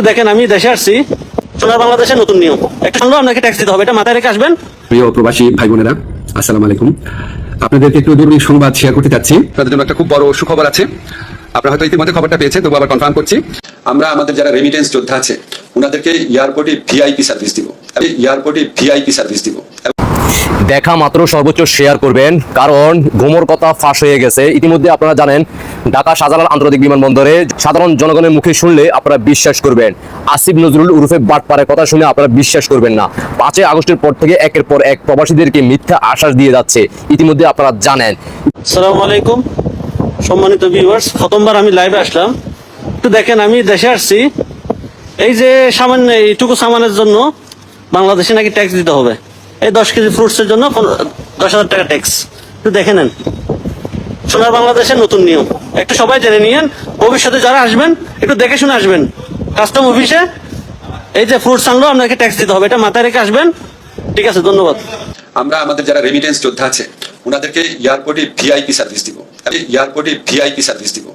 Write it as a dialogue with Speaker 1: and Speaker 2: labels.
Speaker 1: একটু দেখেন আমি দেশে আসছি। সোনার বাংলাদেশের নতুন নিয়ম। একটু শুনলো আপনাকে ট্যাক্স দিতে হবে এটা মাথায় রেখে আসবেন।
Speaker 2: প্রিয় প্রবাসী ভাই বোনেরা আসসালামু আলাইকুম। আপনাদেরকে একটু জরুরি সংবাদ শেয়ার করতে চাচ্ছি। আপনাদের জন্য একটা খুব বড় সুখবর আছে। আপনারা হয়তো ইতিমধ্যে খবরটা পেয়েছেন তবু আবার কনফার্ম করছি। আমরা আমাদের যারা রেমিটেন্স যোদ্ধা আছে ওনাদেরকে এয়ারপোর্টে ভিআইপি সার্ভিস দিব। এয়ারপোর্টে ভিআইপি সার্ভিস দিব।
Speaker 3: দেখা মাত্র সর্বোচ্চ শেয়ার করবেন কারণ গোমর কথা ফাঁস হয়ে গেছে। ইতিমধ্যে আপনারা জানেন ঢাকা শাহজালাল আন্তর্জাতিক বিমানবন্দরে সাধারণ জনগণের মুখে শুনলে আপনারা বিশ্বাস করবেন। আসিফ নজরুল উরুফে বাটপাড়ের কথা শুনে আপনারা বিশ্বাস করবেন না। পাঁচই আগস্টের পর থেকে একের পর এক প্রবাসীদেরকে মিথ্যা আশ্বাস দিয়ে যাচ্ছে। ইতিমধ্যে আপনারা জানেন।
Speaker 1: সালাম আলাইকুম, সম্মানিত ভিউয়ার্স প্রথমবার আমি লাইভে আসলাম। একটু দেখেন, আমি দেশে আসছি। এই যে সামান্য, এইটুকু সামানের জন্য বাংলাদেশে নাকি ট্যাক্স দিতে হবে। এই দশ কেজি ফ্রুটসের জন্য দশ হাজার টাকা ট্যাক্স একটু দেখে নেন। সোনার বাংলাদেশের নতুন নিয়ম। একটু সবাই জেনে নিয়েন, ভবিষ্যতে যারা আসবেন, একটু দেখে শুনে আসবেন। কাস্টম অফিসে এই যে ফ্রুটস আনলো, আপনাকে ট্যাক্স দিতে হবে। এটা মাথায় রেখে আসবেন। ঠিক আছে, ধন্যবাদ।
Speaker 2: আমরা আমাদের যারা রেমিটেন্স যোদ্ধা আছে ওনাদেরকে এয়ারপোর্টে ভিআইপি সার্ভিস দিব। এয়ারপোর্টে ভিআইপি সার্ভিস দিব।